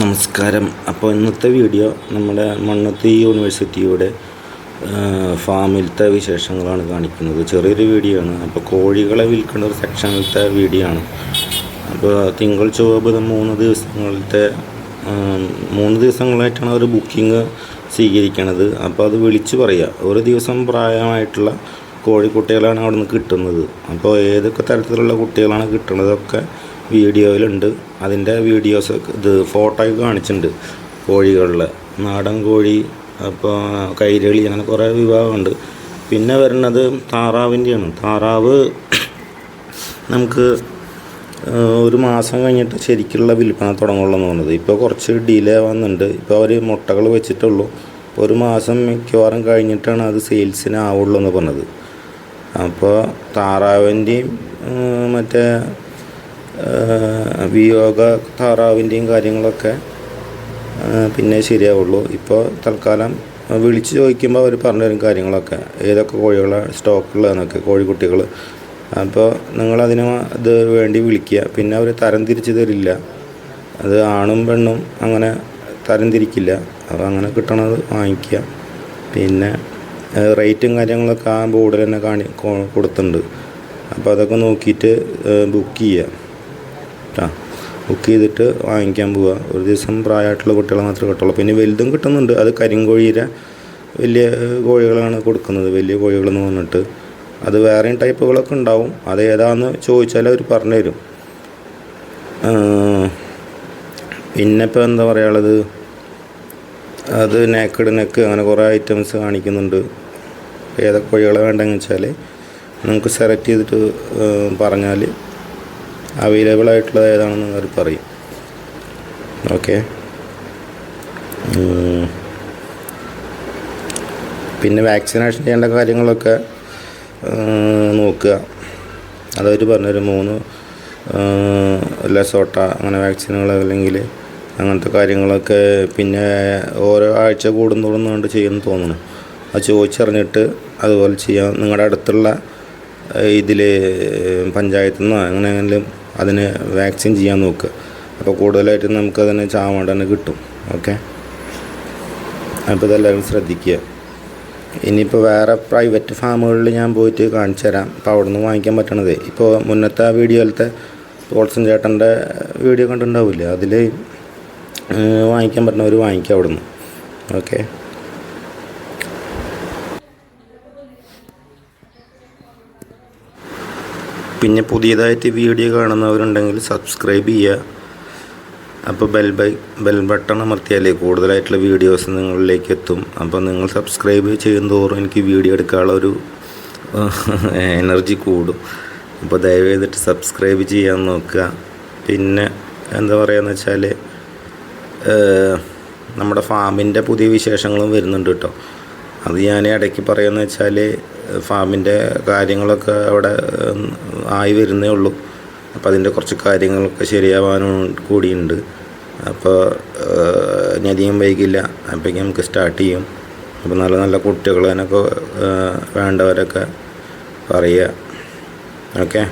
നമസ്കാരം. അപ്പോൾ ഇന്നത്തെ വീഡിയോ നമ്മുടെ മണ്ണത്തി യൂണിവേഴ്സിറ്റിയുടെ ഫാമിലത്തെ വിശേഷങ്ങളാണ് കാണിക്കുന്നത്. ചെറിയൊരു വീഡിയോ ആണ്. അപ്പോൾ കോഴികളെ വിൽക്കുന്ന ഒരു സെക്ഷനിലത്തെ വീഡിയോ ആണ്. അപ്പോൾ തിങ്കൾ ചൊവ്വ മൂന്ന് ദിവസങ്ങളിലത്തെ മൂന്ന് ദിവസങ്ങളായിട്ടാണ് അവർ ബുക്കിംഗ് സ്വീകരിക്കണത്. അപ്പോൾ അത് വിളിച്ച് പറയുക ഒരു ദിവസം പ്രായമായിട്ടുള്ള കോഴിക്കുട്ടികളാണ് അവിടെ നിന്ന് കിട്ടുന്നത്. അപ്പോൾ ഏതൊക്കെ തരത്തിലുള്ള കുട്ടികളാണ് കിട്ടുന്നതൊക്കെ വീഡിയോയിലുണ്ട്. അതിന്റെ വീഡിയോസ് ഇത് ഫോട്ടോയൊക്കെ കാണിച്ചിട്ടുണ്ട് കോഴികളിലെ നാടൻ കോഴി അപ്പോൾ കൈരളി അങ്ങനെ കുറേ വിഭാഗമുണ്ട്. പിന്നെ വരുന്നത് താറാവിന്റെയാണ്. താറാവ് നമുക്ക് ഒരു മാസം കഴിഞ്ഞിട്ട് ശരിക്കുള്ള വിൽപ്പന തുടങ്ങുള്ളൂ എന്ന് പറഞ്ഞത് ഇപ്പോൾ കുറച്ച് ഡിലേ വന്നിട്ടുണ്ട്. ഇപ്പോൾ അവർ മുട്ടകൾ വെച്ചിട്ടുള്ളൂ. ഒരു മാസം മിക്കവാറും കഴിഞ്ഞിട്ടാണ് അത് സെയിൽസിന് ആവുള്ളൂ എന്ന് പറഞ്ഞത്. അപ്പോൾ താറാവിന്റെയും മറ്റേ വിയോഗ താറാവിന്റെയും കാര്യങ്ങളൊക്കെ പിന്നെ ശരിയാവുള്ളൂ. ഇപ്പോൾ തൽക്കാലം വിളിച്ച് ചോദിക്കുമ്പോൾ അവർ പറഞ്ഞു തരും കാര്യങ്ങളൊക്കെ. ഏതൊക്കെ കോഴികളാണ് സ്റ്റോക്കുള്ളതെന്നൊക്കെ കോഴിക്കുട്ടികൾ അപ്പോൾ നിങ്ങളതിന് ഇത് വേണ്ടി വിളിക്കുക. പിന്നെ അവർ തരം തിരിച്ച് തരില്ല. അത് ആണും പെണ്ണും അങ്ങനെ തരം തിരിക്കില്ല. അപ്പോൾ അങ്ങനെ കിട്ടണത് വാങ്ങിക്കുക. പിന്നെ റേറ്റും കാര്യങ്ങളൊക്കെ ആ ബോർഡിൽ തന്നെ കാണി കൊടുത്തിട്ടുണ്ട്. അപ്പോൾ അതൊക്കെ നോക്കിയിട്ട് ബുക്ക് ചെയ്യുക. കേട്ടോ ബുക്ക് ചെയ്തിട്ട് വാങ്ങിക്കാൻ പോവുക ഒരു ദിവസം പ്രായമായിട്ടുള്ള കുട്ടികളെ മാത്രമേ കിട്ടുള്ളൂ. പിന്നെ വലുതും കിട്ടുന്നുണ്ട്. അത് കരിങ്കോഴിയുടെ വലിയ കോഴികളാണ് കൊടുക്കുന്നത്. വലിയ കോഴികളെന്ന് പറഞ്ഞിട്ട്. അത് വേറെയും ടൈപ്പുകളൊക്കെ ഉണ്ടാവും. അത് ഏതാണെന്ന് ചോദിച്ചാൽ അവർ പറഞ്ഞു തരും പിന്നെ എന്താ പറയാനുള്ളത്? അത് നേക്കഡ് നെക്ക് അങ്ങനെ കുറേ ഐറ്റംസ് കാണിക്കുന്നുണ്ട്. ഏതൊക്കെ കോഴികളെ വേണ്ടതെന്ന് വെച്ചാൽ നമുക്ക് സെലക്ട് ചെയ്തിട്ട് പറഞ്ഞാൽ അവൈലബിൾ ആയിട്ടുള്ളത് ഏതാണെന്ന് അവർ പറയും. ഓക്കെ പിന്നെ വാക്സിനേഷൻ ചെയ്യേണ്ട കാര്യങ്ങളൊക്കെ നോക്കുക. അതവർ പറഞ്ഞൊരു മൂന്ന് ലസോട്ട അങ്ങനെ വാക്സിനുകൾ അല്ലെങ്കിൽ അങ്ങനത്തെ കാര്യങ്ങളൊക്കെ പിന്നെ ഓരോ ആഴ്ച കൂടുന്തോറും കൊണ്ട് ചെയ്യുമെന്ന് തോന്നുന്നു. അത് ചോദിച്ചറിഞ്ഞിട്ട് അതുപോലെ ചെയ്യാം. നിങ്ങളുടെ അടുത്തുള്ള ഇതിൽ പഞ്ചായത്തു നിന്നോ അങ്ങനെ ആണെങ്കിലും അതിന് വാക്സിൻ ചെയ്യാൻ നോക്കുക അപ്പോൾ കൂടുതലായിട്ട് നമുക്കതിനെ ചാവാണ്ട് തന്നെ കിട്ടും. ഓക്കെ അപ്പോൾ ഇതെല്ലാവരും ശ്രദ്ധിക്കുക. ഇനിയിപ്പോൾ വേറെ പ്രൈവറ്റ് ഫാമുകളിൽ ഞാൻ പോയിട്ട് കാണിച്ചു തരാം. അപ്പോൾ അവിടെ നിന്ന് വാങ്ങിക്കാൻ പറ്റണത്. ഇപ്പോൾ മുന്നത്തെ ആ വീഡിയോയിലത്തെ തോൾസൻ ചേട്ടന്റെ വീഡിയോ കണ്ടിട്ടുണ്ടാവില്ലേ? അതിൽ വാങ്ങിക്കാൻ പറ്റുന്നവർ വാങ്ങിക്കാം അവിടെ നിന്ന് ഓക്കെ പിന്നെ പുതിയതായിട്ട് വീഡിയോ കാണുന്നവരുണ്ടെങ്കിൽ സബ്സ്ക്രൈബ് ചെയ്യുക. അപ്പോൾ ബെൽ ബൈ ബെൽ ബട്ടൺ അമർത്തിയാലേ കൂടുതലായിട്ടുള്ള വീഡിയോസ് നിങ്ങളിലേക്ക് എത്തും. അപ്പോൾ നിങ്ങൾ സബ്സ്ക്രൈബ് ചെയ്യും തോറും എനിക്ക് വീഡിയോ എടുക്കാനുള്ള ഒരു എനർജി കൂടും. അപ്പോൾ ദയവ് ചെയ്തിട്ട് സബ്സ്ക്രൈബ് ചെയ്യാൻ നോക്കുക. പിന്നെ എന്താ പറയുകയെന്ന് വെച്ചാൽ നമ്മുടെ ഫാമിന്റെ പുതിയ വിശേഷങ്ങളും വരുന്നുണ്ട് കേട്ടോ. അത് ഞാൻ ഇടയ്ക്ക് പറയുന്നത് വെച്ചാൽ ഫാമിന്റെ കാര്യങ്ങളൊക്കെ അവിടെ ആയി വരുന്നേ ഉള്ളൂ. അപ്പോൾ അതിന്റെ കുറച്ച് കാര്യങ്ങളൊക്കെ ശരിയാവാനും കൂടിയുണ്ട്. അപ്പോൾ ഏഹ്, ഇനി അധികം വൈകില്ല. അപ്പോഴേക്കും നമുക്ക് സ്റ്റാർട്ട് ചെയ്യും. അപ്പോൾ നല്ല നല്ല കുട്ടികൾ അതിനൊക്കെ വേണ്ടവരൊക്കെ പറയുക. ഓക്കെ?